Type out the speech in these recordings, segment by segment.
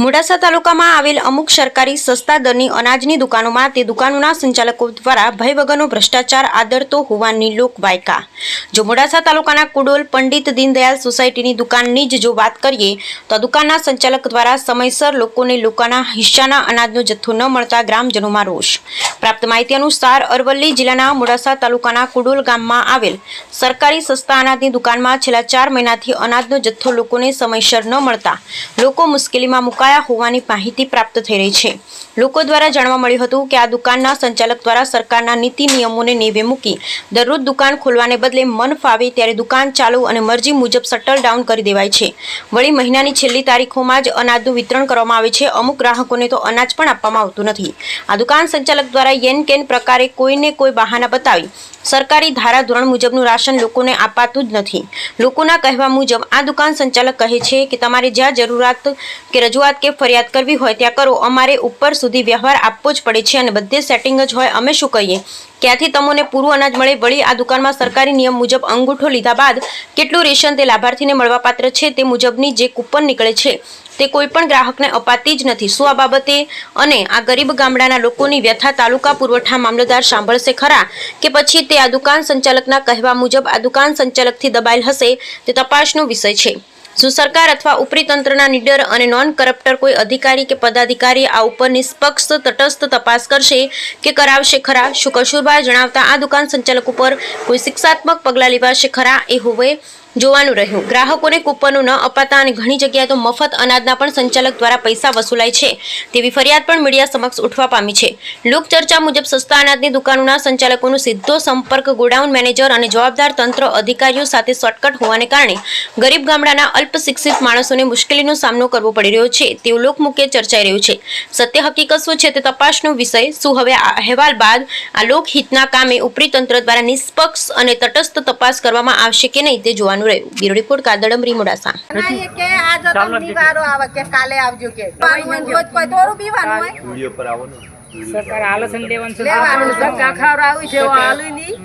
મોડાસા તાલુકામાં આવેલ અમુક સરકારી સસ્તા દરની અનાજની દુકાનોમાં તે દુકાનોના સંચાલકો દ્વારા ભય વગરનો ભ્રષ્ટાચાર આદરતો હોવાની લોકવાયકા. જો મોડાસા તાલુકાના કુડોલ પંડિત દીનદયાલ સોસાયટીની દુકાનની જ જો વાત કરીએ, તો દુકાનના સંચાલક દ્વારા સમયસર લોકોને લોકોના હિસ્સાના અનાજનો જથ્થો ન મળતા ગ્રામજનોમાં રોષ. પ્રાપ્ત માહિતી અનુસાર અરવલ્લી જિલ્લાના મોડાસા તાલુકાના કુડોલ ગામમાં આવેલ સરકારી સસ્તા અનાજની દુકાનમાં છેલ્લા ચાર મહિનાથી અનાજનો જથ્થો લોકોને સમયસર ન મળતા લોકો મુશ્કેલીમાં મુકાયા હોવાની માહિતી પ્રાપ્ત થઈ રહી છે. લોકો દ્વારા જાણવા મળ્યું હતું કે આ દુકાનના સંચાલક દ્વારા સરકારના નીતિ નિયમોને નેવે મૂકી દરરોજ દુકાન ખોલવાને બદલે મન ફાવે ત્યારે દુકાન ચાલુ અને મરજી મુજબ શટલ ડાઉન કરી દેવાય છે. વળી મહિનાની છેલ્લી તારીખોમાં જ અનાજનું વિતરણ કરવામાં આવે છે. અમુક ગ્રાહકોને તો અનાજ પણ આપવામાં આવતું નથી. આ દુકાન સંચાલક દ્વારા યેન કેન પ્રકારે કોઈને કોઈ બહાના બતાવી. સરકારી ધારા ધોરણ મુજબનું રાશન લોકોને અપાતું જ નથી. લોકોના કહેવા મુજબ, આ દુકાન સંચાલક કહે છે કે તમારે જ્યાં જરૂરિયાત કે રજૂઆત કે ફરિયાદ કરવી હોય ત્યાં કરો. અમારે ઉપર સુધી વ્યવહાર આપવો જ પડે છે અને બધે સેટિંગ જ હોય. અમે શું કહીએ? ક્યાંથી તમને પૂરું અનાજ મળે? વળી આ દુકાનમાં સરકારી નિયમ મુજબ અંગૂઠો લીધા બાદ કેટલું રેશન તે લાભાર્થીને મળવાપાત્ર છે તે મુજબની જે કૂપન નીકળે છે. તે કોઈ પણ ગ્રાહકને અપાતી જ નથી. શું આ બાબતે? અને આ ગરીબ ગામડાના લોકોની વ્યથા તાલુકા પુરવઠા મામલતદાર સાંભળશે ખરા કે પછી તે આ દુકાન સંચાલકના કહેવા મુજબ આ દુકાન સંચાલકથી દબાયેલ હશે? તે તપાસનો વિષય છે. શું સરકાર અથવા ઉપરી તંત્રના નીડર અને નોન કરપ્ટર કોઈ અધિકારી કે પદાધિકારી આ ઉપર નિષ્પક્ષ, તટસ્થ તપાસ કરશે કે કરાવશે ખરા? શું કશુરભાઈ જણાવતા આ દુકાન સંચાલક ઉપર કોઈ શિક્ષાત્મક પગલાં લેવાશે ખરા? એ હોવે જોવાનું રહ્યું. ગ્રાહકોને કૂપનો ન અપાતા અને ઘણી જગ્યાએ તો મફત અનાજના પણ સંચાલક દ્વારા પૈસા વસૂલાય છે તેવી ફરિયાદ પણ મીડિયા સમક્ષ ઉઠવા પામી છે. લોકચર્ચા મુજબ સસ્તા અનાજની દુકાનોના સંચાલકોનો સીધો સંપર્ક, ગોડાઉન મેનેજર અને જવાબદાર તંત્ર અધિકારીઓ સાથે શોર્ટકટ હોવાને કારણે ગરીબ ગામડાના અલ્પ શિક્ષિત માણસોને મુશ્કેલીનો સામનો કરવો પડી રહ્યો છે. તેવું લોકમુખ્ય ચર્ચાઈ રહ્યું છે. સત્ય હકીકત શું છે તે તપાસનો વિષય, શું હવે અહેવાલ બાદ આ લોકહિતના કામે ઉપરી તંત્ર દ્વારા નિષ્પક્ષ અને તટસ્થ તપાસ કરવામાં આવશે કે નહીં તે જોવાનું રહ્યું બ્યુરો રિપોર્ટ કાદડમરી મોડાસા કે આજ તમને આવે કે કાલે આવજો કે. થોડું પીવાનું હોય સરકાર આલસન લેવાનું છે. લેવાનું. છે. ધક્કા ખાવડાવી છે સુધી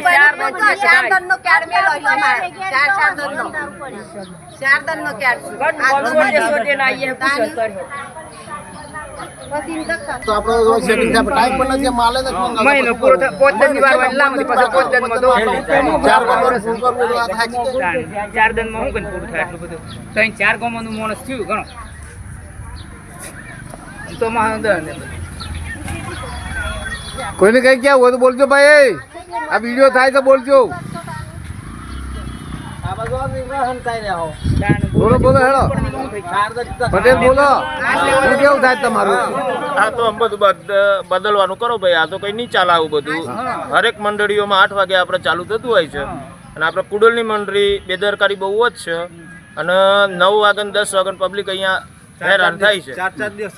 બરાબર. ચાર ચાર ચાર દન દન દન ક્યાર એટલે ક્યાર ના ધક્કા. તો આપણો સેટિંગ થાય ટાઈમ પણ નથી માલે નથી. મહિનો પૂરો થાય, પાંચ દનની વાર હોય, લાંબી પછી પાંચ દનમાં તો ચાર પાંચ ફોન કરવું એટલે જાય. ચાર- ચાર દનમાં હું કરીને પૂરું થાય આટલું બધું તો ચાર ગામોનું માણસ થયું ઘણો તો માં. કોઈને કઈ ક્યાં હોય તો બોલજો ભાઈ આ વીડિયો થાય તો બોલજો બોલો બોલો હેડો. પટેલ બોલો. શું કેવું થાય તમારું? આ તો આમ બધું બદ- બદલવાનું કરો ભાઈ. આ તો કઈ નહીં ચાલે આવું બધું. હરેક મંડળીઓમાં આઠ વાગે આપણે ચાલુ થતું હોય છે. અને આપણે કુડલની મંડળી બેદરકારી બહુ જ છે. અને નવ વાગે દસ વાગે પબ્લિક અહીંયા હેરાન થાય છે.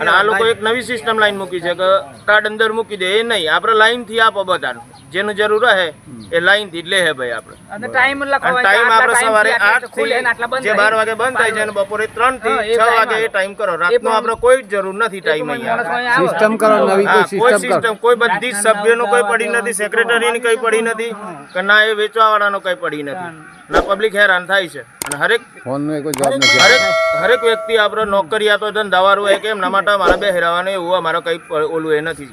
અને આ લોકો એક નવી સિસ્ટમ લાઈન મૂકી છે કે કાર્ડ અંદર મૂકી દે. એ નહીં. આપણે લાઈનથી આપો બધાને. જેનું જરૂર રહે એ લાઈનથી લે હે ભાઈ આપણે. અને ટાઈમ લખવા ટાઈમ આપણે સવારે 8 ખુલે ને આટલા થી બંધ જે થાય. બાર વાગે બંધ થાય છે અને બપોરે ત્રણથી એ છ વાગે એ ટાઈમ કરો. રાતનો પણ- આપણે કોઈ જરૂર નથી ટાઈમ અહીંયા. સિસ્ટમ કરો નવી કોઈ કોઈ સિસ્ટમ કરો. સિસ્ટમ કોઈ બધી સભ્યનો કોઈ પડી નથી સેક્રેટરીની કઈ પડી નથી કે ના એ વેચવા વાળાનો કઈ પડી નથી. ના પબ્લિક હેરાન થાય છે. અને હરેક ફોન નો કોઈ જવાબ નથી હરેક હરેક વ્યક્તિ આપણે નોકરિયાતો ધંધાવાળો હોય કે એમના માટે મારે બે હેરાવાનો એવું અમારો કઈ ઓલું એ નથી.